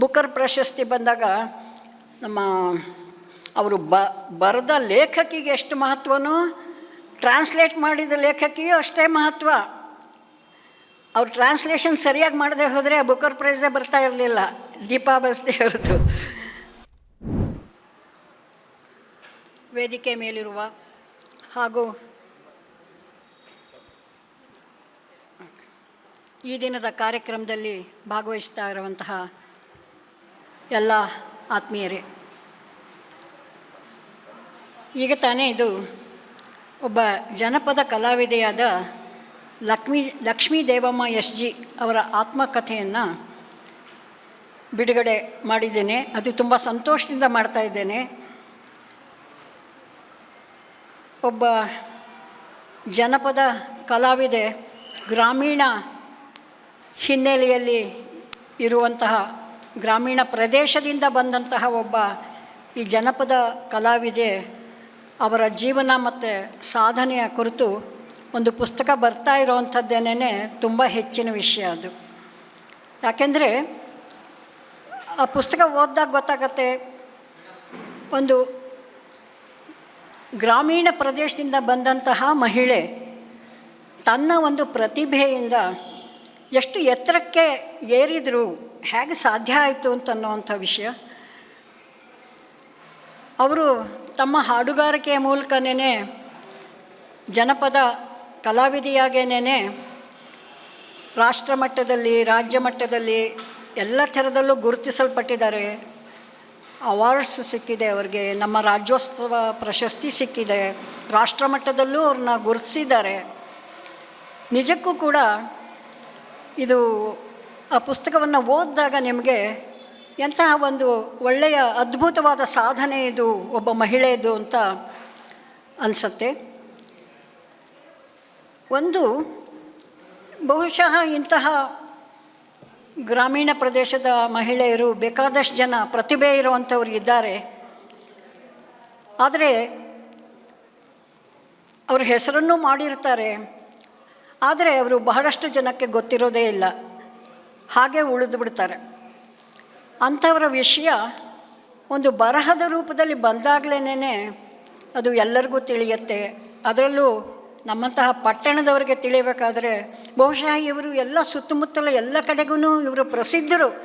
Booker ಪ್ರಶಸ್ತಿ ಬಂದಾಗ ನಮ್ಮ ಅವರು ಬ, ಬರೆದ ಲೇಖಕಿಗೆ ಎಷ್ಟು ಮಹತ್ವನೋ ಟ್ರಾನ್ಸ್ಲೇಟ್ ಮಾಡಿದ ಲೇಖಕಿಯೂ ಅಷ್ಟೇ ಮಹತ್ವ. ಅವ್ರು ಟ್ರಾನ್ಸ್ಲೇಷನ್ ಸರಿಯಾಗಿ ಮಾಡದೆ ಹೋದರೆ ಬುಕರ್ ಪ್ರೈಸೇ ಬರ್ತಾ ಇರಲಿಲ್ಲ, ದೀಪಾ ಬಸ್ತಿ ಅವ್ರದ್ದು ವೇದಿಕೆ ಮೇಲಿರುವ ಹಾಗೂ ಈ ದಿನದ ಕಾರ್ಯಕ್ರಮದಲ್ಲಿ ಭಾಗವಹಿಸ್ತಾ ಇರುವಂತಹ ಎಲ್ಲ ಆತ್ಮೀಯರೇ. ಈಗ ತಾನೇ ಇದು ಒಬ್ಬ ಜನಪದ ಕಲಾವಿದೆಯಾದ ಲಕ್ಷ್ಮೀ ಲಕ್ಷ್ಮೀ ದೇವಮ್ಮ ಎಸ್ ಜಿ ಅವರ ಆತ್ಮಕಥೆಯನ್ನು ಬಿಡುಗಡೆ ಮಾಡಿದ್ದೇನೆ. ಅದು ತುಂಬ ಸಂತೋಷದಿಂದ ಮಾಡ್ತಾ ಇದ್ದೇನೆ. ಒಬ್ಬ ಜನಪದ ಕಲಾವಿದೆ, ಗ್ರಾಮೀಣ ಹಿನ್ನೆಲೆಯಲ್ಲಿ ಇರುವಂತಹ ಗ್ರಾಮೀಣ ಪ್ರದೇಶದಿಂದ ಬಂದಂತಹ ಒಬ್ಬ ಈ ಜನಪದ ಕಲಾವಿದೆ ಅವರ ಜೀವನ ಮತ್ತು ಸಾಧನೆಯ ಕುರಿತು ಒಂದು ಪುಸ್ತಕ ಬರ್ತಾ ಇರೋವಂಥದ್ದೇನೇ ತುಂಬ ಹೆಚ್ಚಿನ ವಿಷಯ ಅದು. ಯಾಕೆಂದರೆ ಆ ಪುಸ್ತಕ ಓದಿದಾಗ ಗೊತ್ತಾಗತ್ತೆ ಒಂದು ಗ್ರಾಮೀಣ ಪ್ರದೇಶದಿಂದ ಬಂದಂತಹ ಮಹಿಳೆ ತನ್ನ ಒಂದು ಪ್ರತಿಭೆಯಿಂದ ಎಷ್ಟು ಎತ್ತರಕ್ಕೆ ಏರಿದ್ರು ಹೇಗೆ ಸಾಧ್ಯ ಆಯಿತು ಅಂತನ್ನುವಂಥ ವಿಷಯ. ಅವರು ತಮ್ಮ ಹಾಡುಗಾರಿಕೆಯ ಮೂಲಕನೇ ಜನಪದ ಕಲಾವಿದೆಯಾಗೇನೇ ರಾಷ್ಟ್ರ ಮಟ್ಟದಲ್ಲಿ ರಾಜ್ಯ ಮಟ್ಟದಲ್ಲಿ ಎಲ್ಲ ಥರದಲ್ಲೂ ಗುರುತಿಸಲ್ಪಟ್ಟಿದ್ದಾರೆ. ಅವಾರ್ಡ್ಸ್ ಸಿಕ್ಕಿದೆ ಅವ್ರಿಗೆ, ನಮ್ಮ ರಾಜ್ಯೋತ್ಸವ ಪ್ರಶಸ್ತಿ ಸಿಕ್ಕಿದೆ. ರಾಷ್ಟ್ರ ಮಟ್ಟದಲ್ಲೂ ಅವ್ರನ್ನ ಗುರುತಿಸಿದ್ದಾರೆ. ನಿಜಕ್ಕೂ ಕೂಡ ಇದು ಆ ಪುಸ್ತಕವನ್ನು ಓದಿದಾಗ ನಿಮಗೆ ಎಂತಹ ಒಂದು ಒಳ್ಳೆಯ ಅದ್ಭುತವಾದ ಸಾಧನೆ ಇದು ಒಬ್ಬ ಮಹಿಳೆಯದು ಅಂತ ಅನಿಸುತ್ತೆ. ಒಂದು ಬಹುಶಃ ಇಂತಹ ಗ್ರಾಮೀಣ ಪ್ರದೇಶದ ಮಹಿಳೆಯರು ಬೇಕಾದಷ್ಟು ಜನ ಪ್ರತಿಭೆ ಇರುವಂಥವ್ರು ಇದ್ದಾರೆ. ಆದರೆ ಅವ್ರ ಹೆಸರನ್ನು ಮಾಡಿರ್ತಾರೆ. ಆದರೆ ಅವರು ಬಹಳಷ್ಟು ಜನಕ್ಕೆ ಗೊತ್ತಿರೋದೇ ಇಲ್ಲ. ಹಾಗೆ ಉಳಿದು ಬಿಡ್ತಾರೆ. ಅಂಥವರ ವಿಷಯ ಒಂದು ಬರಹದ ರೂಪದಲ್ಲಿ ಬಂದಾಗಲೇನೇ ಅದು ಎಲ್ಲರಿಗೂ ತಿಳಿಯುತ್ತೆ. ಅದರಲ್ಲೂ ನಮ್ಮಂತಹ ಪಟ್ಟಣದವರಿಗೆ ತಿಳಿಯಬೇಕಾದ್ರೆ ಬಹುಶಃ ಇವರು ಎಲ್ಲ ಸುತ್ತಮುತ್ತಲ ಎಲ್ಲ ಕಡೆಗೂ ಇವರು ಪ್ರಸಿದ್ಧರು.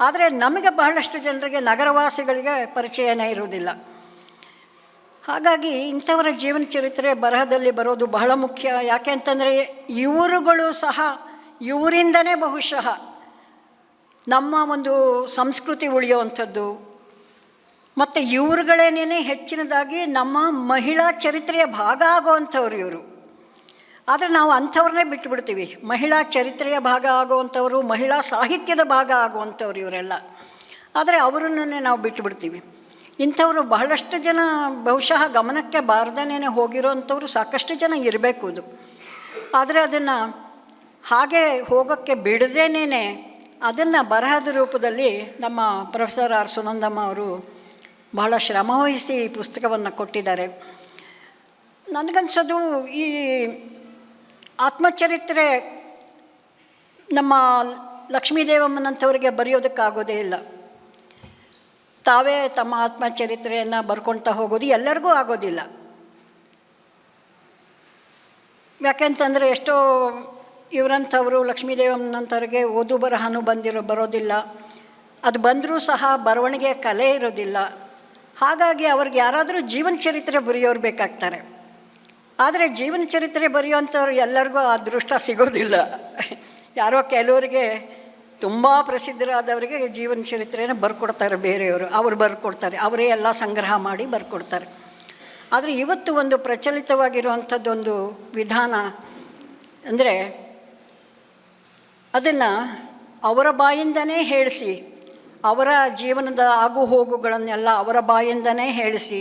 ಆದರೆ ನಮಗೆ ಬಹಳಷ್ಟು ಜನರಿಗೆ ನಗರವಾಸಿಗಳಿಗೆ ಪರಿಚಯನೇ ಇರುವುದಿಲ್ಲ. ಹಾಗಾಗಿ ಇಂಥವರ ಜೀವನ ಚರಿತ್ರೆ ಬರಹದಲ್ಲಿ ಬರೋದು ಬಹಳ ಮುಖ್ಯ. ಯಾಕೆ ಅಂತಂದರೆ ಇವರುಗಳು ಸಹ ಇವರಿಂದನೇ ಬಹುಶಃ ನಮ್ಮ ಒಂದು ಸಂಸ್ಕೃತಿ ಉಳಿಯುವಂಥದ್ದು. ಮತ್ತು ಇವ್ರುಗಳೇನೇ ಹೆಚ್ಚಿನದಾಗಿ ನಮ್ಮ ಮಹಿಳಾ ಚರಿತ್ರೆಯ ಭಾಗ ಆಗುವಂಥವ್ರು ಇವರು. ಆದರೆ ನಾವು ಅಂಥವ್ರನ್ನೇ ಬಿಟ್ಟುಬಿಡ್ತೀವಿ ಮಹಿಳಾ ಚರಿತ್ರೆಯ ಭಾಗ ಆಗುವಂಥವ್ರು, ಮಹಿಳಾ ಸಾಹಿತ್ಯದ ಭಾಗ ಆಗುವಂಥವ್ರು ಇವರೆಲ್ಲ. ಆದರೆ ಅವರನ್ನೇ ನಾವು ಬಿಟ್ಟುಬಿಡ್ತೀವಿ ಇಂಥವರು ಬಹಳಷ್ಟು ಜನ ಬಹುಶಃ ಗಮನಕ್ಕೆ ಬಾರ್ದನೇ ಹೋಗಿರೋವಂಥವ್ರು ಸಾಕಷ್ಟು ಜನ ಇರಬೇಕು ಅದು. ಆದರೆ ಅದನ್ನು ಹಾಗೆ ಹೋಗೋಕ್ಕೆ ಬಿಡದೇನೇ ಅದನ್ನು ಬರಹದ ರೂಪದಲ್ಲಿ ನಮ್ಮ ಪ್ರೊಫೆಸರ್ ಆರ್ ಸುನಂದಮ್ಮ ಅವರು ಬಹಳ ಶ್ರಮವಹಿಸಿ ಈ ಪುಸ್ತಕವನ್ನು ಕೊಟ್ಟಿದ್ದಾರೆ. ನನಗನ್ಸೋದು ಈ ಆತ್ಮಚರಿತ್ರೆ ನಮ್ಮ ಲಕ್ಷ್ಮೀದೇವಮ್ಮನಂಥವರಿಗೆ ಬರೆಯೋದಕ್ಕಾಗೋದೇ ಇಲ್ಲ. ತಾವೇ ತಮ್ಮ ಆತ್ಮಚರಿತ್ರೆಯನ್ನು ಬರ್ಕೊಳ್ತಾ ಹೋಗೋದು ಎಲ್ಲರಿಗೂ ಆಗೋದಿಲ್ಲ. ಯಾಕೆಂತಂದರೆ ಎಷ್ಟೋ ಇವರಂಥವರು ಲಕ್ಷ್ಮೀದೇವಮ್ಮನಂಥವ್ರಿಗೆ ಓದು ಬರಹನೂ ಬಂದಿರೋ, ಬರೋದಿಲ್ಲ. ಅದು ಬಂದರೂ ಸಹ ಬರವಣಿಗೆ ಕಲೆ ಇರೋದಿಲ್ಲ. ಹಾಗಾಗಿ ಅವ್ರಿಗೆ ಯಾರಾದರೂ ಜೀವನ ಚರಿತ್ರೆ ಬರೆಯೋರು ಬೇಕಾಗ್ತಾರೆ. ಆದರೆ ಜೀವನ ಚರಿತ್ರೆ ಬರೆಯುವಂಥವ್ರು ಎಲ್ಲರಿಗೂ ಅದೃಷ್ಟ ಸಿಗೋದಿಲ್ಲ. ಯಾರೋ ಕೆಲವರಿಗೆ ತುಂಬ ಪ್ರಸಿದ್ಧರಾದವರಿಗೆ ಜೀವನ ಚರಿತ್ರೆಯನ್ನು ಬರ್ಕೊಡ್ತಾರೆ ಬೇರೆಯವರು. ಅವರು ಬರ್ಕೊಡ್ತಾರೆ. ಅವರೇ ಎಲ್ಲ ಸಂಗ್ರಹ ಮಾಡಿ ಬರ್ಕೊಡ್ತಾರೆ. ಆದರೆ ಇವತ್ತು ಒಂದು ಪ್ರಚಲಿತವಾಗಿರುವಂಥದ್ದೊಂದು ವಿಧಾನ ಅಂದರೆ ಅದನ್ನು ಅವರ ಬಾಯಿಂದನೇ ಹೇಳಿಸಿ, ಅವರ ಜೀವನದ ಆಗು ಹೋಗುಗಳನ್ನೆಲ್ಲ ಅವರ ಬಾಯಿಂದನೇ ಹೇಳಿಸಿ,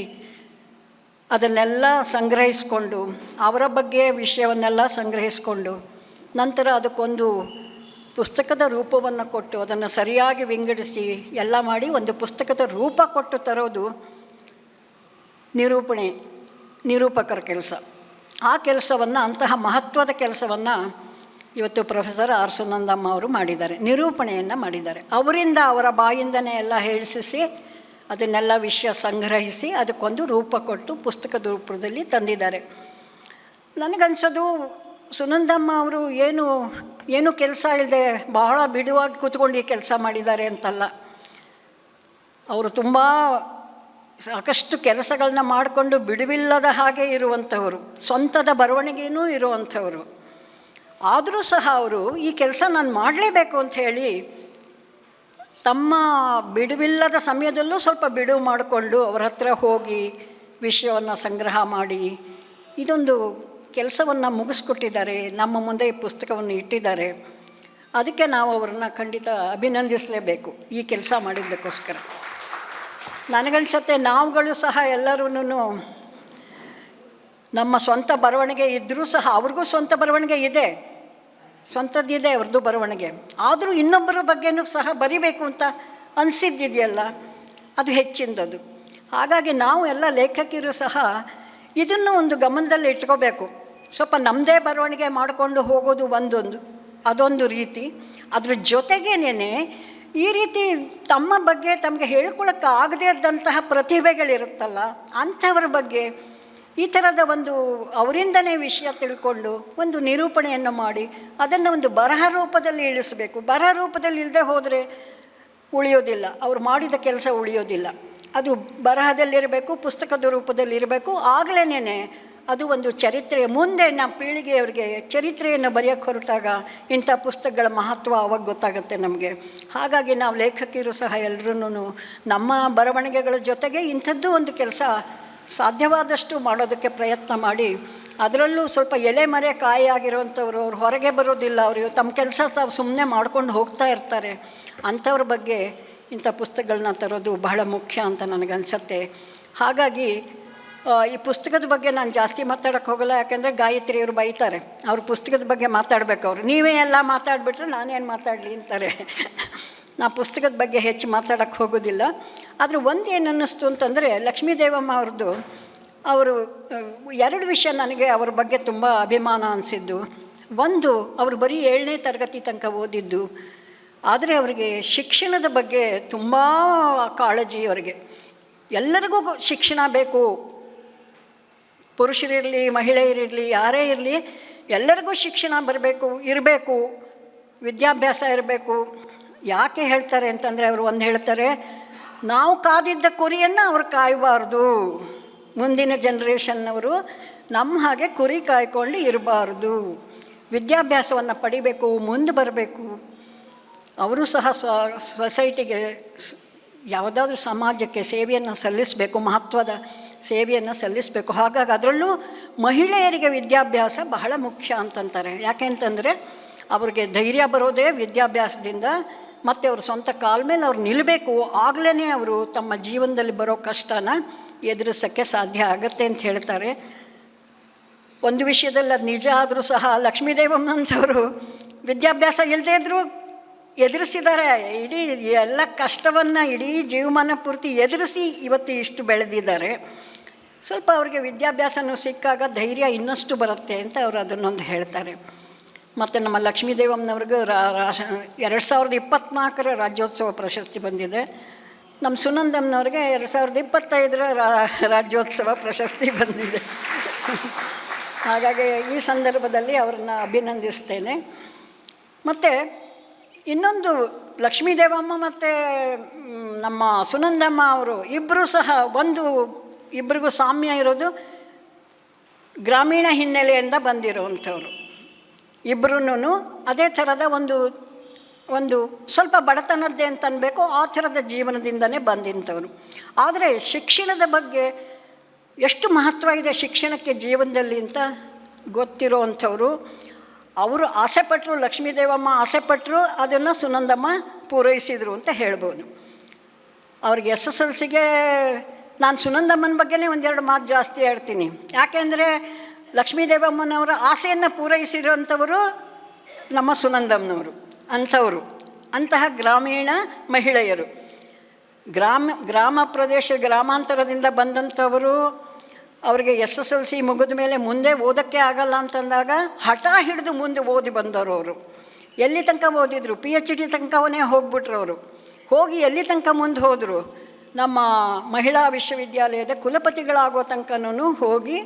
ಅದನ್ನೆಲ್ಲ ಸಂಗ್ರಹಿಸಿಕೊಂಡು, ಅವರ ಬಗ್ಗೆ ವಿಷಯವನ್ನೆಲ್ಲ ಸಂಗ್ರಹಿಸಿಕೊಂಡು, ನಂತರ ಅದಕ್ಕೊಂದು ಪುಸ್ತಕದ ರೂಪವನ್ನು ಕೊಟ್ಟು ಅದನ್ನು ಸರಿಯಾಗಿ ವಿಂಗಡಿಸಿ ಎಲ್ಲ ಮಾಡಿ ಒಂದು ಪುಸ್ತಕದ ರೂಪ ಕೊಟ್ಟು ತರೋದು ನಿರೂಪಣೆ, ನಿರೂಪಕರ ಕೆಲಸ. ಆ ಕೆಲಸವನ್ನು, ಅಂತಹ ಮಹತ್ವದ ಕೆಲಸವನ್ನು ಇವತ್ತು ಪ್ರೊಫೆಸರ್ ಆರ್ ಸುನಂದಮ್ಮ ಅವರು ಮಾಡಿದ್ದಾರೆ, ನಿರೂಪಣೆಯನ್ನು ಮಾಡಿದ್ದಾರೆ. ಅವರಿಂದ ಅವರ ಬಾಯಿಂದನೇ ಎಲ್ಲ ಹೇಳಿಸಿ ಅದನ್ನೆಲ್ಲ ವಿಷಯ ಸಂಗ್ರಹಿಸಿ, ಅದಕ್ಕೊಂದು ರೂಪ ಕೊಟ್ಟು ಪುಸ್ತಕದ ರೂಪದಲ್ಲಿ ತಂದಿದ್ದಾರೆ. ನನಗನ್ಸೋದು ಸುನಂದಮ್ಮ ಅವರು ಏನು ಏನು ಕೆಲಸ ಇಲ್ಲದೆ ಬಹಳ ಬಿಡುವಾಗಿ ಕೂತ್ಕೊಂಡು ಈ ಕೆಲಸ ಮಾಡಿದ್ದಾರೆ ಅಂತಲ್ಲ. ಅವರು ತುಂಬ ಸಾಕಷ್ಟು ಕೆಲಸಗಳನ್ನ ಮಾಡಿಕೊಂಡು ಬಿಡುವಿಲ್ಲದ ಹಾಗೆ ಇರುವಂಥವರು, ಸ್ವಂತದ ಬರವಣಿಗೆಯೂ ಇರುವಂಥವರು. ಆದರೂ ಸಹ ಅವರು ಈ ಕೆಲಸ ನಾನು ಮಾಡಲೇಬೇಕು ಅಂತ ಹೇಳಿ ತಮ್ಮ ಬಿಡುವಿಲ್ಲದ ಸಮಯದಲ್ಲೂ ಸ್ವಲ್ಪ ಬಿಡುವು ಮಾಡಿಕೊಂಡು ಅವ್ರ ಹತ್ರ ಹೋಗಿ ವಿಷಯವನ್ನು ಸಂಗ್ರಹ ಮಾಡಿ, ಇದೊಂದು ಕೆಲಸವನ್ನು ಮುಗಿಸ್ಕೊಟ್ಟಿದ್ದಾರೆ, ನಮ್ಮ ಮುಂದೆ ಈ ಪುಸ್ತಕವನ್ನು ಇಟ್ಟಿದ್ದಾರೆ, ಅದಕ್ಕೆ ನಾವು ಅವ್ರನ್ನ ಖಂಡಿತ ಅಭಿನಂದಿಸಲೇಬೇಕು ಈ ಕೆಲಸ ಮಾಡಿದ್ದಕ್ಕೋಸ್ಕರ. ನನಗನ್ಸತ್ತೆ ನಾವುಗಳು ಸಹ ಎಲ್ಲರೂ ನಮ್ಮ ಸ್ವಂತ ಬರವಣಿಗೆ ಇದ್ದರೂ ಸಹ ಅವ್ರಿಗೂ ಸ್ವಂತ ಬರವಣಿಗೆ ಇದೆ ಸ್ವಂತದ್ದಿದೆ ಅವ್ರದ್ದು ಬರವಣಿಗೆ. ಆದರೂ ಇನ್ನೊಬ್ಬರ ಬಗ್ಗೆನೂ ಸಹ ಬರಿಬೇಕು ಅಂತ ಅನಿಸಿದ್ದಿದೆಯಲ್ಲ, ಅದು ಹೆಚ್ಚಿಂದದು ಹಾಗಾಗಿ ನಾವು ಎಲ್ಲ ಲೇಖಕಿಯರು ಸಹ ಇದನ್ನು ಒಂದು ಗಮನದಲ್ಲಿ ಇಟ್ಕೋಬೇಕು. ಸ್ವಲ್ಪ ನಮ್ಮದೇ ಬರವಣಿಗೆ ಮಾಡಿಕೊಂಡು ಹೋಗೋದು ಒಂದೊಂದು, ಅದೊಂದು ರೀತಿ. ಅದ್ರ ಜೊತೆಗೇನೆ ಈ ರೀತಿ ತಮ್ಮ ಬಗ್ಗೆ ತಮಗೆ ಹೇಳ್ಕೊಳಕ್ಕೆ ಆಗದೇ ಇದ್ದಂತಹ ಪ್ರತಿಭೆಗಳಿರುತ್ತಲ್ಲ, ಅಂಥವ್ರ ಬಗ್ಗೆ ಈ ಥರದ ಒಂದು ಅವರಿಂದನೇ ವಿಷಯ ತಿಳ್ಕೊಂಡು ಒಂದು ನಿರೂಪಣೆಯನ್ನು ಮಾಡಿ, ಅದನ್ನು ಒಂದು ಬರಹ ರೂಪದಲ್ಲಿ ಇಳಿಸಬೇಕು. ಬರಹ ರೂಪದಲ್ಲಿ ಇಲ್ಲದೆ ಹೋದರೆ ಉಳಿಯೋದಿಲ್ಲ. ಅವ್ರು ಮಾಡಿದ ಕೆಲಸ ಉಳಿಯೋದಿಲ್ಲ. ಅದು ಬರಹದಲ್ಲಿರಬೇಕು, ಪುಸ್ತಕದ ರೂಪದಲ್ಲಿರಬೇಕು. ಆಗಲೇ ಅದು ಒಂದು ಚರಿತ್ರೆ ಮುಂದೆ ನಮ್ಮ ಪೀಳಿಗೆಯವರಿಗೆ ಚರಿತ್ರೆಯನ್ನು ಬರೆಯೋಕ್ಕೆ ಹೊರಟಾಗ ಇಂಥ ಪುಸ್ತಕಗಳ ಮಹತ್ವ ಅವಾಗ ಗೊತ್ತಾಗುತ್ತೆ ನಮಗೆ. ಹಾಗಾಗಿ ನಾವು ಲೇಖಕಿಯರು ಸಹ ಎಲ್ಲರೂ ನಮ್ಮ ಬರವಣಿಗೆಗಳ ಜೊತೆಗೆ ಇಂಥದ್ದು ಒಂದು ಕೆಲಸ ಸಾಧ್ಯವಾದಷ್ಟು ಮಾಡೋದಕ್ಕೆ ಪ್ರಯತ್ನ ಮಾಡಿ, ಅದರಲ್ಲೂ ಸ್ವಲ್ಪ ಎಲೆ ಮರೆ ಕಾಯಿ ಆಗಿರುವಂಥವ್ರು ಅವ್ರು ಹೊರಗೆ ಬರೋದಿಲ್ಲ, ಅವರು ತಮ್ಮ ಕೆಲಸ ತಾವು ಸುಮ್ಮನೆ ಮಾಡ್ಕೊಂಡು ಹೋಗ್ತಾ ಇರ್ತಾರೆ. ಅಂಥವ್ರ ಬಗ್ಗೆ ಇಂಥ ಪುಸ್ತಕಗಳನ್ನ ತರೋದು ಬಹಳ ಮುಖ್ಯ ಅಂತ ನನಗನ್ಸತ್ತೆ. ಹಾಗಾಗಿ ಈ ಪುಸ್ತಕದ ಬಗ್ಗೆ ನಾನು ಜಾಸ್ತಿ ಮಾತಾಡೋಕ್ಕೆ ಹೋಗಲ್ಲ, ಯಾಕೆಂದರೆ ಗಾಯತ್ರಿಯವರು ಬೈತಾರೆ. ಅವ್ರ ಪುಸ್ತಕದ ಬಗ್ಗೆ ಮಾತಾಡಬೇಕು ಅವರು. ನೀವೇ ಎಲ್ಲ ಮಾತಾಡಿಬಿಟ್ರೆ ನಾನೇನು ಮಾತಾಡಲಿ ಅಂತಾರೆ. ನಾ ಪುಸ್ತಕದ ಬಗ್ಗೆ ಹೆಚ್ಚು ಮಾತಾಡೋಕ್ಕೆ ಹೋಗೋದಿಲ್ಲ. ಆದರೆ ಒಂದು ಏನು ಅನ್ನಿಸ್ತು ಅಂತಂದರೆ ಲಕ್ಷ್ಮೀದೇವಮ್ಮ ಅವ್ರದ್ದು ಅವರು ಎರಡು ವಿಷಯ ನನಗೆ ಅವ್ರ ಬಗ್ಗೆ ತುಂಬ ಅಭಿಮಾನ ಅನಿಸಿದ್ದು. ಒಂದು, ಅವರು ಬರೀ ಏಳನೇ ತರಗತಿ ತನಕ ಓದಿದ್ದು. ಆದರೆ ಅವರಿಗೆ ಶಿಕ್ಷಣದ ಬಗ್ಗೆ ತುಂಬ ಕಾಳಜಿ ಅವರಿಗೆ. ಎಲ್ಲರಿಗೂ ಶಿಕ್ಷಣ ಬೇಕು. ಪುರುಷರಿರಲಿ, ಮಹಿಳೆಯರಿರಲಿ, ಯಾರೇ ಇರಲಿ, ಎಲ್ಲರಿಗೂ ಶಿಕ್ಷಣ ಬರಬೇಕು, ಇರಬೇಕು, ವಿದ್ಯಾಭ್ಯಾಸ ಇರಬೇಕು. ಯಾಕೆ ಹೇಳ್ತಾರೆ ಅಂತಂದರೆ ಅವರು ಒಂದು ಹೇಳ್ತಾರೆ, ನಾವು ಕಾದಿದ್ದ ಕುರಿಯನ್ನು ಅವರು ಕಾಯಬಾರ್ದು. ಮುಂದಿನ ಜನ್ರೇಷನ್ನವರು ನಮ್ಮ ಹಾಗೆ ಕುರಿ ಕಾಯ್ಕೊಂಡು ಇರಬಾರ್ದು. ವಿದ್ಯಾಭ್ಯಾಸವನ್ನು ಪಡಿಬೇಕು, ಮುಂದೆ ಬರಬೇಕು. ಅವರು ಸಹ ಸ್ವ ಸೊಸೈಟಿಗೆ ಯಾವುದಾದ್ರೂ ಸಮಾಜಕ್ಕೆ ಸೇವೆಯನ್ನು ಸಲ್ಲಿಸಬೇಕು, ಮಹತ್ವದ ಸೇವೆಯನ್ನು ಸಲ್ಲಿಸಬೇಕು. ಹಾಗಾಗಿ ಅದರಲ್ಲೂ ಮಹಿಳೆಯರಿಗೆ ವಿದ್ಯಾಭ್ಯಾಸ ಬಹಳ ಮುಖ್ಯ ಅಂತಂತಾರೆ. ಯಾಕೆಂತಂದರೆ ಅವ್ರಿಗೆ ಧೈರ್ಯ ಬರೋದೇ ವಿದ್ಯಾಭ್ಯಾಸದಿಂದ ಮತ್ತು ಅವ್ರ ಸ್ವಂತ ಕಾಲ ಮೇಲೆ ಅವ್ರು ನಿಲ್ಲಬೇಕು ಆಗಲೇ ಅವರು ತಮ್ಮ ಜೀವನದಲ್ಲಿ ಬರೋ ಕಷ್ಟನ ಎದುರಿಸೋಕ್ಕೆ ಸಾಧ್ಯ ಆಗುತ್ತೆ ಅಂತ ಹೇಳ್ತಾರೆ. ಒಂದು ವಿಷಯದಲ್ಲಿ ಅದು ನಿಜ ಆದರೂ ಸಹ ಲಕ್ಷ್ಮೀದೇವಮ್ಮನಂಥವರು ವಿದ್ಯಾಭ್ಯಾಸ ಇಲ್ಲದೇ ಇದ್ದರೂ ಎದುರಿಸಿದ್ದಾರೆ. ಇಡೀ ಎಲ್ಲ ಕಷ್ಟವನ್ನು ಇಡೀ ಜೀವಮಾನ ಪೂರ್ತಿ ಎದುರಿಸಿ ಇವತ್ತು ಇಷ್ಟು ಬೆಳೆದಿದ್ದಾರೆ. ಸ್ವಲ್ಪ ಅವ್ರಿಗೆ ವಿದ್ಯಾಭ್ಯಾಸನೂ ಸಿಕ್ಕಾಗ ಧೈರ್ಯ ಇನ್ನಷ್ಟು ಬರುತ್ತೆ ಅಂತ ಅವರು ಅದನ್ನೊಂದು ಹೇಳ್ತಾರೆ. ಮತ್ತು ನಮ್ಮ ಲಕ್ಷ್ಮೀದೇವಮ್ಮನವ್ರಿಗೂ ರಾ ಎರಡು ಸಾವಿರದ ಇಪ್ಪತ್ತ್ನಾಲ್ಕರ ರಾಜ್ಯೋತ್ಸವ ಪ್ರಶಸ್ತಿ ಬಂದಿದೆ. ನಮ್ಮ ಸುನಂದಮ್ಮನವ್ರಿಗೆ ಎರಡು ಸಾವಿರದ ಇಪ್ಪತ್ತೈದರ ರಾಜ್ಯೋತ್ಸವ ಪ್ರಶಸ್ತಿ ಬಂದಿದೆ. ಹಾಗಾಗಿ ಈ ಸಂದರ್ಭದಲ್ಲಿ ಅವ್ರನ್ನ ಅಭಿನಂದಿಸ್ತೇನೆ. ಮತ್ತು ಇನ್ನೊಂದು ಲಕ್ಷ್ಮೀದೇವಮ್ಮ ಮತ್ತು ನಮ್ಮ ಸುನಂದಮ್ಮ ಅವರು ಇಬ್ಬರು ಸಹ ಒಂದು ಇಬ್ಬರಿಗೂ ಸಾಮ್ಯ ಇರೋದು ಗ್ರಾಮೀಣ ಹಿನ್ನೆಲೆಯಿಂದ ಬಂದಿರುವಂಥವ್ರು. ಇಬ್ಬರೂ ಅದೇ ಥರದ ಒಂದು ಒಂದು ಸ್ವಲ್ಪ ಬಡತನದ್ದೇ ಅಂತ ಅನ್ಬೇಕು, ಆ ಥರದ ಜೀವನದಿಂದನೇ ಬಂದಿಂಥವ್ರು. ಆದರೆ ಶಿಕ್ಷಣದ ಬಗ್ಗೆ ಎಷ್ಟು ಮಹತ್ವ ಇದೆ ಶಿಕ್ಷಣಕ್ಕೆ ಜೀವನದಲ್ಲಿ ಅಂತ ಗೊತ್ತಿರೋವಂಥವ್ರು ಅವರು ಆಸೆ ಪಟ್ಟರು ಲಕ್ಷ್ಮೀದೇವಮ್ಮ ಆಸೆಪಟ್ಟರು ಅದನ್ನು ಸುನಂದಮ್ಮ ಪೂರೈಸಿದರು ಅಂತ ಹೇಳ್ಬೋದು. ಅವ್ರಿಗೆ ಎಸ್ ಎಸ್ ಎಲ್ ಸಿಗೆ ನಾನು ಸುನಂದಮ್ಮನ ಬಗ್ಗೆನೇ ಒಂದೆರಡು ಮಾತು ಜಾಸ್ತಿ ಹೇಳ್ತೀನಿ. ಯಾಕೆಂದರೆ ಲಕ್ಷ್ಮೀದೇವಮ್ಮನವರ ಆಸೆಯನ್ನು ಪೂರೈಸಿರುವಂಥವರು ನಮ್ಮ ಸುನಂದಮ್ಮನವರು, ಅಂಥವರು, ಅಂತಹ ಗ್ರಾಮೀಣ ಮಹಿಳೆಯರು. ಗ್ರಾಮ ಗ್ರಾಮ ಪ್ರದೇಶ, ಗ್ರಾಮಾಂತರದಿಂದ ಬಂದಂಥವರು ಅವ್ರಿಗೆ ಎಸ್ ಎಸ್ ಎಲ್ ಸಿ ಮುಗಿದ ಮೇಲೆ ಮುಂದೆ ಓದೋಕ್ಕೆ ಆಗಲ್ಲ ಅಂತಂದಾಗ ಹಠ ಹಿಡಿದು ಮುಂದೆ ಓದಿ ಬಂದವರು ಅವರು. ಎಲ್ಲಿ ತನಕ ಓದಿದ್ರು? ಪಿ ಎಚ್ ಡಿ ತನಕವನ್ನೇ ಹೋಗ್ಬಿಟ್ರು ಅವರು. ಹೋಗಿ ಎಲ್ಲಿ ತನಕ ಮುಂದೆ ಹೋದರು? ನಮ್ಮ ಮಹಿಳಾ ವಿಶ್ವವಿದ್ಯಾಲಯದ ಕುಲಪತಿಗಳಾಗೋ ತನಕನೂ ಹೋಗಿ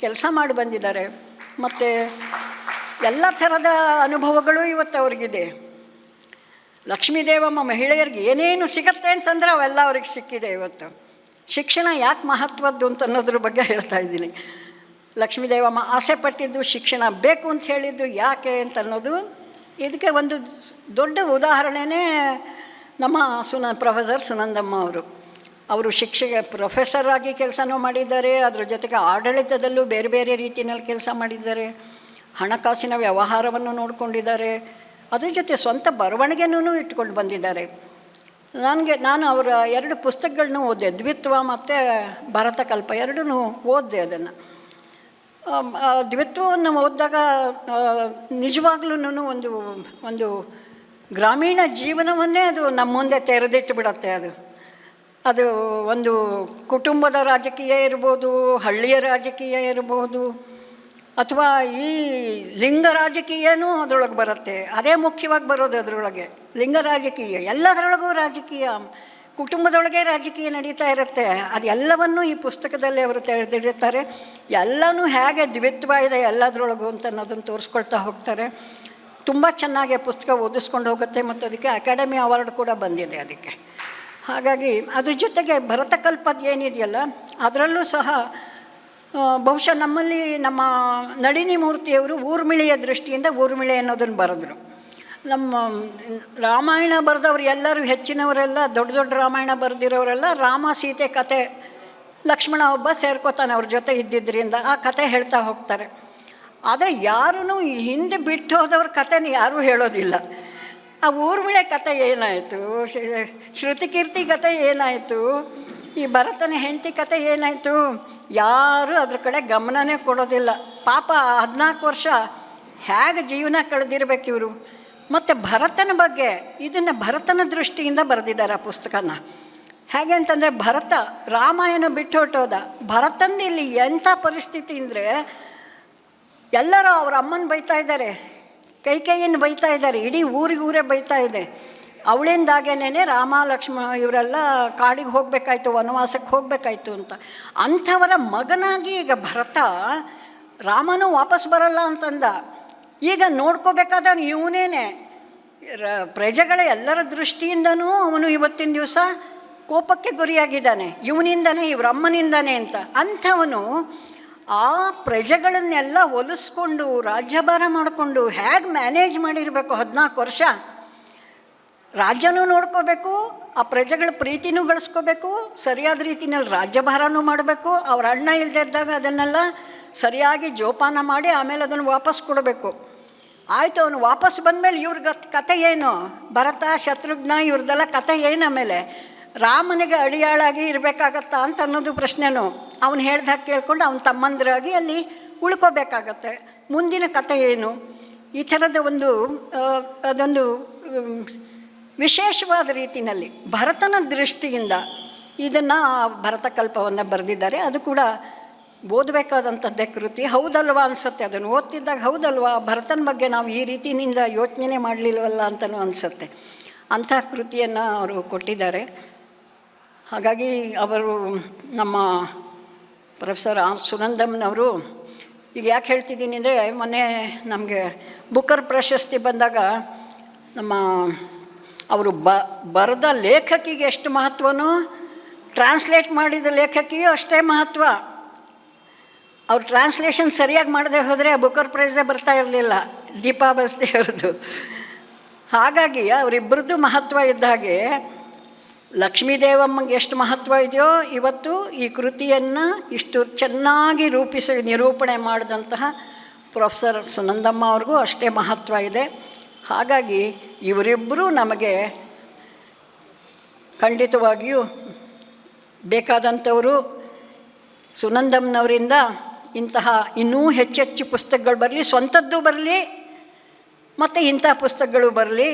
ಕೆಲಸ ಮಾಡಿ ಬಂದಿದ್ದಾರೆ. ಮತ್ತು ಎಲ್ಲ ಥರದ ಅನುಭವಗಳು ಇವತ್ತು ಅವ್ರಿಗಿದೆ. ಲಕ್ಷ್ಮೀದೇವಮ್ಮ ಮಹಿಳೆಯರಿಗೆ ಏನೇನು ಸಿಗತ್ತೆ ಅಂತಂದರೆ ಅವೆಲ್ಲ ಅವ್ರಿಗೆ ಸಿಕ್ಕಿದೆ ಇವತ್ತು. ಶಿಕ್ಷಣ ಯಾಕೆ ಮಹತ್ವದ್ದು ಅಂತ ಅನ್ನೋದ್ರ ಬಗ್ಗೆ ಹೇಳ್ತಾ ಇದ್ದೀನಿ. ಲಕ್ಷ್ಮೀದೇವಮ್ಮ ಆಸೆ ಪಟ್ಟಿದ್ದು ಶಿಕ್ಷಣ ಬೇಕು ಅಂತ ಹೇಳಿದ್ದು ಯಾಕೆ ಅಂತ ಅನ್ನೋದು ಇದಕ್ಕೆ ಒಂದು ದೊಡ್ಡ ಉದಾಹರಣೆನೇ ನಮ್ಮ ಸುನ ಪ್ರೊಫೆಸರ್ ಸುನಂದಮ್ಮ ಅವರು. ಅವರು ಶಿಕ್ಷಕ ಪ್ರೊಫೆಸರ್ ಆಗಿ ಕೆಲಸನೂ ಮಾಡಿದ್ದಾರೆ, ಅದರ ಜೊತೆಗೆ ಆಡಳಿತದಲ್ಲೂ ಬೇರೆ ಬೇರೆ ರೀತಿಯಲ್ಲಿ ಕೆಲಸ ಮಾಡಿದ್ದಾರೆ, ಹಣಕಾಸಿನ ವ್ಯವಹಾರವನ್ನು ನೋಡಿಕೊಂಡಿದ್ದಾರೆ, ಅದ್ರ ಜೊತೆ ಸ್ವಂತ ಬರವಣಿಗೆನೂ ಇಟ್ಕೊಂಡು ಬಂದಿದ್ದಾರೆ. ನನಗೆ ನಾನು ಅವರ ಎರಡು ಪುಸ್ತಕಗಳನ್ನೂ ಓದಿದೆ, ದ್ವಿತ್ವ ಮತ್ತು ಭರತಕಲ್ಪ ಎರಡೂ ಓದಿದೆ ಅದನ್ನು. ದ್ವಿತ್ವವನ್ನು ಓದಿದಾಗ ನಿಜವಾಗ್ಲೂ ಒಂದು ಒಂದು ಗ್ರಾಮೀಣ ಜೀವನವನ್ನೇ ಅದು ನಮ್ಮ ಮುಂದೆ ತೆರೆದಿಟ್ಟು ಬಿಡುತ್ತೆ ಅದು. ಅದು ಒಂದು ಕುಟುಂಬದ ರಾಜಕೀಯ ಇರ್ಬೋದು, ಹಳ್ಳಿಯ ರಾಜಕೀಯ ಇರ್ಬೋದು ಅಥವಾ ಈ ಲಿಂಗ ರಾಜಕೀಯನೂ ಅದರೊಳಗೆ ಬರುತ್ತೆ. ಅದೇ ಮುಖ್ಯವಾಗಿ ಬರೋದು ಅದರೊಳಗೆ. ಲಿಂಗ ರಾಜಕೀಯ, ಎಲ್ಲದರೊಳಗೂ ರಾಜಕೀಯ, ಕುಟುಂಬದೊಳಗೆ ರಾಜಕೀಯ ನಡೀತಾ ಇರುತ್ತೆ. ಅದೆಲ್ಲವನ್ನೂ ಈ ಪುಸ್ತಕದಲ್ಲಿ ಅವರು ತೆರೆದಿಡುತ್ತಾರೆ ಎಲ್ಲನೂ ಹೇಗೆ ದ್ವಿತ್ವ ಇದೆ ಎಲ್ಲದರೊಳಗೂ ಅಂತ ಅನ್ನೋದನ್ನು ತೋರಿಸ್ಕೊಳ್ತಾ ಹೋಗ್ತಾರೆ. ತುಂಬ ಚೆನ್ನಾಗಿ ಪುಸ್ತಕ ಓದಿಸ್ಕೊಂಡು ಹೋಗುತ್ತೆ ಮತ್ತು ಅದಕ್ಕೆ ಅಕಾಡೆಮಿ ಅವಾರ್ಡ್ ಕೂಡ ಬಂದಿದೆ ಅದಕ್ಕೆ. ಹಾಗಾಗಿ ಅದ್ರ ಜೊತೆಗೆ ಭರತಕಲ್ಪದ ಏನಿದೆಯಲ್ಲ, ಅದರಲ್ಲೂ ಸಹ ಬಹುಶಃ ನಮ್ಮಲ್ಲಿ ನಮ್ಮ ನಳಿನಿ ಮೂರ್ತಿಯವರು ಊರ್ಮಿಳೆಯ ದೃಷ್ಟಿಯಿಂದ ಊರ್ಮಿಳೆ ಅನ್ನೋದನ್ನು ಬರೆದ್ರು. ನಮ್ಮ ರಾಮಾಯಣ ಬರೆದವ್ರು ಎಲ್ಲರೂ ಹೆಚ್ಚಿನವರೆಲ್ಲ, ದೊಡ್ಡ ದೊಡ್ಡ ರಾಮಾಯಣ ಬರೆದಿರೋರೆಲ್ಲ ರಾಮ, ಸೀತೆ, ಕತೆ, ಲಕ್ಷ್ಮಣ ಒಬ್ಬ ಸೇರ್ಕೋತಾನೆ ಅವ್ರ ಜೊತೆ ಇದ್ದಿದ್ದರಿಂದ ಆ ಕತೆ ಹೇಳ್ತಾ ಹೋಗ್ತಾರೆ. ಆದರೆ ಯಾರೂ ಹಿಂದೆ ಬಿಟ್ಟು ಹೋದವ್ರ ಕಥೆನ ಯಾರೂ ಹೇಳೋದಿಲ್ಲ. ಆ ಊರ್ಮಿಳೆ ಕತೆ ಏನಾಯಿತು? ಶ್ರುತಿಕೀರ್ತಿ ಕತೆ ಏನಾಯಿತು? ಈ ಭರತನ ಹೆಂಡತಿ ಕತೆ ಏನಾಯಿತು? ಯಾರೂ ಅದ್ರ ಕಡೆ ಗಮನನೇ ಕೊಡೋದಿಲ್ಲ. ಪಾಪ ಹದಿನಾಲ್ಕು ವರ್ಷ ಹೇಗೆ ಜೀವನ ಕಳೆದಿರ್ಬೇಕು ಇವರು? ಮತ್ತು ಭರತನ ಬಗ್ಗೆ ಇದನ್ನು ಭರತನ ದೃಷ್ಟಿಯಿಂದ ಬರೆದಿದ್ದಾರೆ ಆ ಪುಸ್ತಕನ. ಹೇಗೆ ಅಂತಂದರೆ ಭರತ ರಾಮಾಯಣ ಬಿಟ್ಟು ಹೊಟ್ಟೋದ ಭರತನ ಇಲ್ಲಿ ಎಂಥ ಪರಿಸ್ಥಿತಿ ಅಂದರೆ ಎಲ್ಲರೂ ಅವ್ರ ಅಮ್ಮನ ಬೈತಾ ಇದ್ದಾರೆ. ಕೈ ಕೈಯನ್ನು ಬೈತಾ ಇದ್ದಾರೆ. ಇಡೀ ಊರಿಗೆ ಊರೇ ಬೈತಾ ಇದೆ. ಅವಳಿಂದಾಗೇನೆ ರಾಮ ಲಕ್ಷ್ಮಣ ಇವರೆಲ್ಲ ಕಾಡಿಗೆ ಹೋಗಬೇಕಾಯ್ತು, ವನವಾಸಕ್ಕೆ ಹೋಗಬೇಕಾಯ್ತು ಅಂತ. ಅಂಥವರ ಮಗನಾಗಿ ಈಗ ಭರತ ರಾಮನೂ ವಾಪಸ್ ಬರಲ್ಲ ಅಂತಂದ. ಈಗ ನೋಡ್ಕೋಬೇಕಾದವನು ಇವನೇನೆ. ರ, ಪ್ರಜೆಗಳ ಎಲ್ಲರ ದೃಷ್ಟಿಯಿಂದನೂ ಅವನು ಇವತ್ತಿನ ದಿವಸ ಕೋಪಕ್ಕೆ ಗುರಿಯಾಗಿದ್ದಾನೆ. ಇವನಿಂದನೇ, ಇವರಮ್ಮನಿಂದನೇ ಅಂತ. ಅಂಥವನು ಆ ಪ್ರಜೆಗಳನ್ನೆಲ್ಲ ಒಲಿಸ್ಕೊಂಡು, ರಾಜ್ಯಭಾರ ಮಾಡಿಕೊಂಡು ಹೇಗೆ ಮ್ಯಾನೇಜ್ ಮಾಡಿರಬೇಕು ಹದಿನಾಲ್ಕು ವರ್ಷ? ರಾಜ್ಯನೂ ನೋಡ್ಕೋಬೇಕು, ಆ ಪ್ರಜೆಗಳ ಪ್ರೀತಿನೂ ಗಳಿಸ್ಕೋಬೇಕು, ಸರಿಯಾದ ರೀತಿನಲ್ಲಿ ರಾಜ್ಯಭಾರನೂ ಮಾಡಬೇಕು, ಅವ್ರ ಅಣ್ಣ ಇಲ್ಲದೆ ಇದ್ದಾಗ ಅದನ್ನೆಲ್ಲ ಸರಿಯಾಗಿ ಜೋಪಾನ ಮಾಡಿ ಆಮೇಲೆ ಅದನ್ನು ವಾಪಸ್ ಕೊಡಬೇಕು. ಆಯಿತು, ಅವನು ವಾಪಸ್ ಬಂದಮೇಲೆ ಇವ್ರಿಗೆ ಕತೆ ಏನು? ಭರತ, ಶತ್ರುಘ್ನ, ಇವ್ರದ್ದೆಲ್ಲ ಕತೆ ಏನು ಆಮೇಲೆ? ರಾಮನಿಗೆ ಅಡಿಯಾಳಾಗಿ ಇರಬೇಕಾಗತ್ತಾ ಅಂತ ಅನ್ನೋದು ಪ್ರಶ್ನೆನೂ ಅವನು ಹೇಳ್ದಾಗ ಕೇಳ್ಕೊಂಡು ಅವನ ತಮ್ಮಂದಿರಾಗಿ ಅಲ್ಲಿ ಉಳ್ಕೋಬೇಕಾಗತ್ತೆ. ಮುಂದಿನ ಕತೆ ಏನು? ಈ ಥರದ ಒಂದು ಅದೊಂದು ವಿಶೇಷವಾದ ರೀತಿಯಲ್ಲಿ ಭರತನ ದೃಷ್ಟಿಯಿಂದ ಇದನ್ನು ಭರತಕಲ್ಪವನ್ನು ಬರೆದಿದ್ದಾರೆ. ಅದು ಕೂಡ ಓದಬೇಕಾದಂಥದ್ದೇ ಕೃತಿ. ಹೌದಲ್ವಾ ಅನಿಸುತ್ತೆ? ಅದನ್ನು ಓದ್ತಿದ್ದಾಗ ಹೌದಲ್ವಾ? ಭರತನ ಬಗ್ಗೆ ನಾವು ಈ ರೀತಿಯಿಂದ ಯೋಚನೆ ಮಾಡಲಿಲ್ವಲ್ಲ ಅಂತಲೂ ಅನಿಸುತ್ತೆ. ಅಂಥ ಕೃತಿಯನ್ನು ಅವರು ಕೊಟ್ಟಿದ್ದಾರೆ. ಹಾಗಾಗಿ ಅವರು ನಮ್ಮ ಪ್ರೊಫೆಸರ್ ಆ ಸುನಂದಮ್ನವರು ಈಗ ಯಾಕೆ ಹೇಳ್ತಿದ್ದೀನಿ ಅಂದರೆ ಮೊನ್ನೆ ನಮಗೆ ಬುಕ್ಕರ್ ಪ್ರಶಸ್ತಿ ಬಂದಾಗ ನಮ್ಮ ಅವರು ಬ, ಬರೆದ ಲೇಖಕಿಗೆ ಎಷ್ಟು ಮಹತ್ವನೋ ಟ್ರಾನ್ಸ್ಲೇಟ್ ಮಾಡಿದ ಲೇಖಕಿಯೂ ಅಷ್ಟೇ ಮಹತ್ವ. ಅವ್ರು ಟ್ರಾನ್ಸ್ಲೇಷನ್ ಸರಿಯಾಗಿ ಮಾಡದೆ ಹೋದರೆ ಬುಕರ್ ಪ್ರೈಸೇ ಬರ್ತಾ ಇರಲಿಲ್ಲ, ದೀಪಾ ಬಸ್ತಿಯವ್ರದ್ದು ಹಾಗಾಗಿ ಅವರಿಬ್ಬರದ್ದು ಮಹತ್ವ ಇದ್ದ ಹಾಗೆ ಲಕ್ಷ್ಮೀದೇವಮ್ಮಗೆ ಎಷ್ಟು ಮಹತ್ವ ಇದೆಯೋ, ಇವತ್ತು ಈ ಕೃತಿಯನ್ನು ಇಷ್ಟು ಚೆನ್ನಾಗಿ ರೂಪಿಸಿ, ನಿರೂಪಣೆ ಮಾಡಿದಂತಹ ಪ್ರೊಫೆಸರ್ ಸುನಂದಮ್ಮ ಅವ್ರಿಗೂ ಅಷ್ಟೇ ಮಹತ್ವ ಇದೆ. ಹಾಗಾಗಿ ಇವರಿಬ್ಬರೂ ನಮಗೆ ಖಂಡಿತವಾಗಿಯೂ ಬೇಕಾದಂಥವರು. ಸುನಂದಮ್ನವರಿಂದ ಇಂತಹ ಇನ್ನೂ ಹೆಚ್ಚೆಚ್ಚು ಪುಸ್ತಕಗಳು ಬರಲಿ, ಸ್ವಂತದ್ದು ಬರಲಿ, ಮತ್ತು ಇಂಥ ಪುಸ್ತಕಗಳು ಬರಲಿ,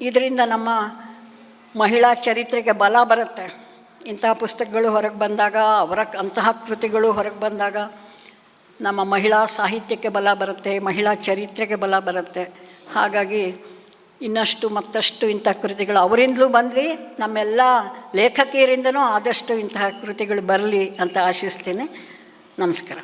ಇದರಿಂದ ನಮ್ಮ ಮಹಿಳಾ ಚರಿತ್ರೆಗೆ ಬಲ ಬರುತ್ತೆ. ಇಂತಹ ಪುಸ್ತಕಗಳು ಹೊರಗೆ ಬಂದಾಗ, ಅವರ ಅಂತಹ ಕೃತಿಗಳು ಹೊರಗೆ ಬಂದಾಗ ನಮ್ಮ ಮಹಿಳಾ ಸಾಹಿತ್ಯಕ್ಕೆ ಬಲ ಬರುತ್ತೆ, ಮಹಿಳಾ ಚರಿತ್ರೆಗೆ ಬಲ ಬರುತ್ತೆ. ಹಾಗಾಗಿ ಇನ್ನಷ್ಟು ಮತ್ತಷ್ಟು ಇಂಥ ಕೃತಿಗಳು. ಅವರಿಂದಲೂ ಬಂದ್ವಿ. ನಮ್ಮೆಲ್ಲ ಲೇಖಕಿಯರಿಂದನೂ ಆದಷ್ಟು ಇಂತಹ ಕೃತಿಗಳು ಬರಲಿ ಅಂತ ಆಶಿಸ್ತೇನೆ. ನಮಸ್ಕಾರ.